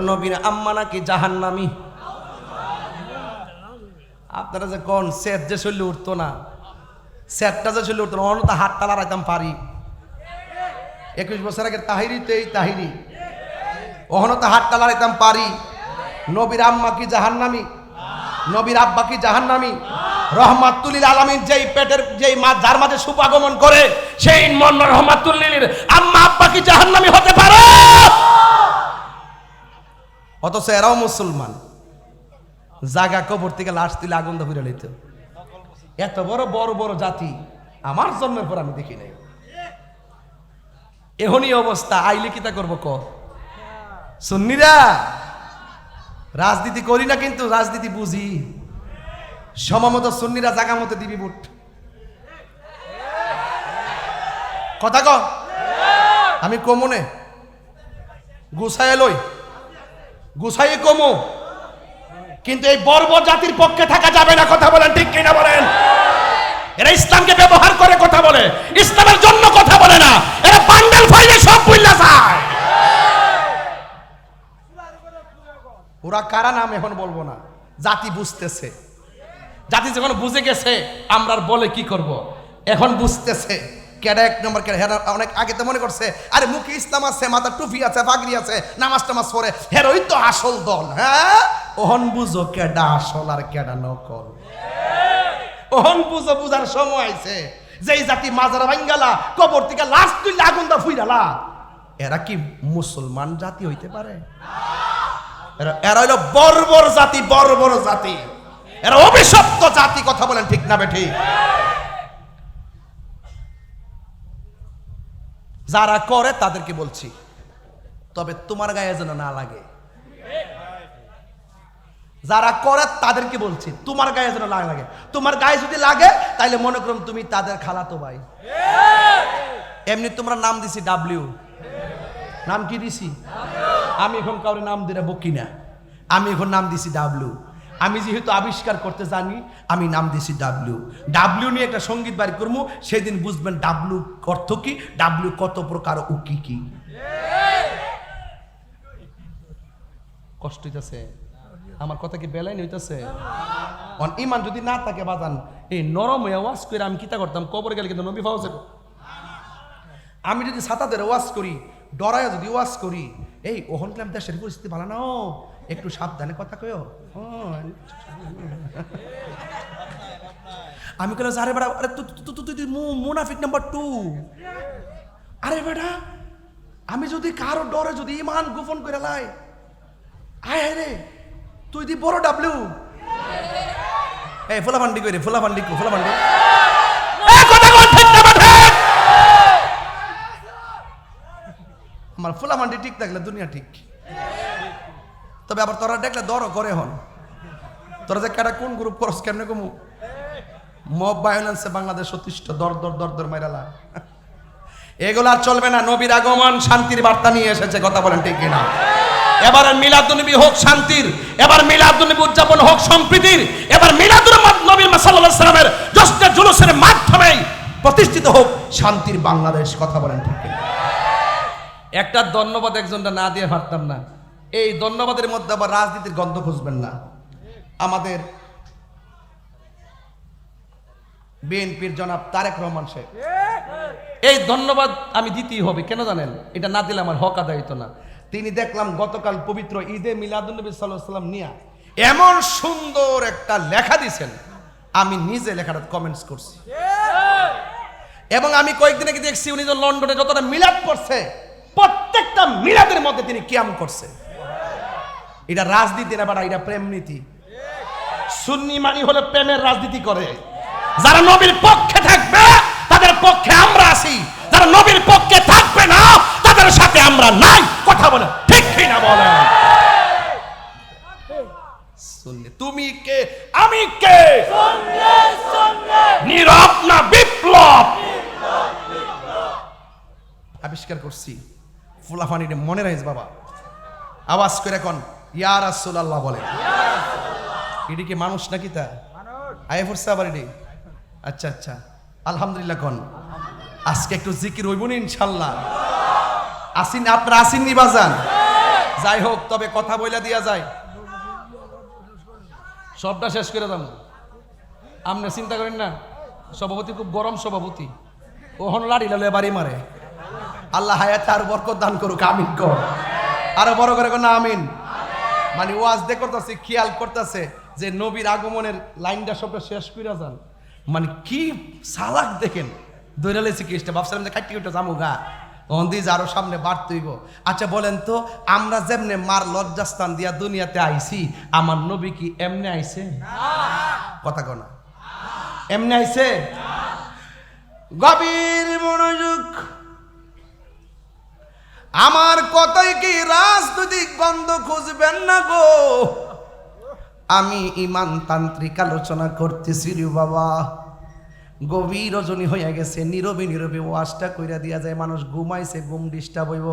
নবীর আম্মা নাকি জাহান্নামি? আপনারা যে কোন সেট যে উঠতো না? সেটটা যে উঠতো না, অন্য তো হাত তালা রাখতাম পারি। একুশ বছর আগে তাহিরি তো এই তাহিরি। অহনো তো হাত তালা রাখতাম পারি। নবীর আম্মা কি জাহান্নামি? নবীর আব্বা কি জাহান্নামি? রহমাতুল্লিল আলমীর যেই পেটের, যেই মা, যার মাঝে সুপাগমন করে, সেই মন রহমাতুল্লিল আম্মা আব্বা কি জাহান্নামি হতে পারে? অথচ এরাও মুসলমান। জাগা কবর থেকে লাশ দিলে আগুন ফিরে লইত। এত বড় বড় বড় জাতি আমার জন্মের পর আমি দেখি নাই। এহনই অবস্থা, আইলে কি তা করব ক? সুন্নিরা, রাজনীতি করি না কিন্তু রাজনীতি বুঝি। সমমত সুন্নিরা জাগা মতো দিবি বুট। কথা ক আমি কমনে গুছায় লই। গুছাই কমো। কিন্তু এই বর্বর জাতির পক্ষে থাকা যাবে না, কথা বলেন ঠিক কিনা বলেন? এরা ইসলামকে ব্যবহার করে কথা বলে, ইসলামের জন্য কথা বলে না। এরা বান্ডেল ফাইলে সব বুঝলা যায়। ওরা কারা নাম এখন বলব না? জাতি বুঝতেছে। জাতি যখন বুঝে গেছে আমরা বলে কি করব? এখন বুঝতেছে। কেডা এক নম্বর কেডা? হেরা অনেক আগে তো মনে করছে, আরে মুখে ইসলাম আছে, মাথা টুপি আছে, পাগড়ি আছে, নামাজ টামাজ পড়ে, হেরোই তো আসল দল হ্যাঁ? ওহন বুঝো কেডা আসল আর কেডা নকল। ওহন বুঝো বুঝার সময় আছে যেই জাতি মাজারা ভাঙ্গালা কবর থেকে লাশ তুই আগুন দা ফুইরালা এরা কি মুসলমান জাতি হইতে পারে? এরা এরা হইল বর্বর জাতি বর্বর জাতি। এরা অভিশপ্ত জাতি, কথা বলেন ঠিক না বেঠিক যারা করে, তাদেরকে বলছি, তবে তোমার গায়ে যেন না লাগে। যারা করে, তাদেরকে বলছি, তোমার গায়ে যেন না লাগে। তোমার গায়ে যদি লাগে তাহলে মনে করুন তুমি তাদের খালাতো ভাই। এমনি তোমরা নাম দিছি ডাব্লিউ নাম কি দিছি? আমি এখন কাউরে নাম দিলে বকি না। আমি এখন নাম দিছি ডাব্লিউ আমি যেহেতু আবিষ্কার করতে জানি, আমি নাম দিছি ডাব্লিউ ডাব্লিউ নিয়ে একটা সংগীত বাড়ি করব, সেদিন বুঝবেন ডাব্লিউ অর্থ কি ডাব্লিউ কত প্রকার ও কি কি। কষ্ট হইতেছে। আমার কথা কি বেলাই হইতেছে? ইমান যদি না থাকে বাজান, এই নরম হয়ে ওয়াজ করে আমি কিতা করতাম? কবর গেলে কিন্তু নবী ফাউজে আমি যদি ছাতাদের ওয়াজ করি, ডরায় যদি ওয়াজ করি, এই ওহন দেশের পরিস্থিতি ভালো না। একটু সাবধানে কথা কয়। আমি কইলাম আরে বেড়া আরে তুই মুনাফিক নাম্বার টু। আরে বেটা আমি যদি কারও ডরে যদি ইমান গোপন করে লাই আয় রে তুই দি বড় ডাবলু এই ফুলা ফান্ডি কই রে ফুলা ফান্ডি কোন আমার ফুলা ফান্ডি ঠিক থাকলে দুনিয়া ঠিক। তবে আবার তোরা দেখলে দরও করে হন। তোরা যে কেটা কোন গ্রুপ করস কেমনে কমু? মব বাংলাদেশ দর দর দর দর মাইরালা। চলবে না। নবীর আগমন শান্তির বার্তা নিয়ে এসেছে, কথা বলেন ঠিক কিনা? এবার মিলাদুনবী হোক শান্তির, এবার মিলাদুনবী উদযাপন হোক সম্প্রীতির, এবার মিলাদুল সাল্লাল্লাহু সাল্লামের জুলুসের মাধ্যমেই প্রতিষ্ঠিত হোক শান্তির বাংলাদেশ, কথা বলেন ঠিক একটা ধন্যবাদ একজনটা না দিয়ে পারতাম না। এই ধন্যবাদের মধ্যে আবার রাজনীতির গন্ধ খুঁজবেন না। আমাদের বিএনপির জনাব তারেক রহমান শেখ এই ধন্যবাদ আমি দিতেই হবে, কেন জানেন? এটা না দিলে আমার হক আদায় হইতো না। তিনি দেখলাম গতকাল পবিত্র ঈদে মিলাদুলনবী সাল্লাম নিয়া এমন সুন্দর একটা লেখা দিছেন। আমি নিজে লেখাটা কমেন্টস করছি। এবং আমি কয়েকদিন আগে দেখছি উনি যে লন্ডনে যতটা মিলাদ করছে, প্রত্যেকটা মিলাদের মধ্যে তিনি কিয়াম করছে। এটা রাজনীতি না বাড়া, এটা প্রেম নীতি। সুন্নি মানি হলে প্রেমের রাজনীতি করে। যারা নবীর পক্ষে থাকবে, তাদের পক্ষে আমরা আছি। যারা নবীর পক্ষে থাকবে না, তাদের সাথে আমরা নাই। কথা বলে ঠিক কি না বলে তুমি কে? আমি কে? নীরব না বিপ্লব? আবিষ্কার করছি। ফুলাফানিটা মনে রাখিস বাবা। আওয়াজ করে এখন ইয়া রাসূলুল্লাহ বলে। এটি কি মানুষ নাকি তা? আয় ফুরছে আবার এটি আচ্ছা আচ্ছা। আলহামদুলিল্লাহ কন। আজকে একটু জিকির হইব না ইনশাল্লাহ। আসিন আপনারা আসিননি বাজান? যাই হোক তবে কথা বইলা দিয়া যায়। সবটা শেষ করে দাম। আপনি চিন্তা করেন না সভাপতি খুব গরম সভাপতি। ও হন লাড়ি লালে বাড়ি মারে। আল্লাহ হায়াতে আর বরকত দান করুক আমিন কর আরও বড় করে না আমিন। মানে ওয়াজ দে করতেছে, খেয়াল করতেছে যে নবীর আগমনের লাইনটা সবটা শেষ করে যান। মানে কি সালাক দেখেন। দৈরালেছি কেসটা ভাবছিলাম যে কাটি উঠে যাব গা। অন্দিজ আরও সামনে বাড়তইব। আচ্ছা বলেন তো, আমরা যেমনে মার লজ্জাস্থান দিয়া দুনিয়াতে আইছি, আমার নবী কি এমনি আইছে? কথা কনা এমনি আইছে? গভীর মনোযোগ আমার কথায় কি রাজনৈতিক বন্ধ খুঁজবেন না গো? আমি ইমান তান্ত্রিক আলোচনা করতেছি রে বাবা। গভীর রজনী হইয়া গেছে, নীরবে নীরবে ওয়াশটা কইরা দিয়া যায়, মানুষ ঘুমাইছে, ঘুম ডিস্টার্ব হইব।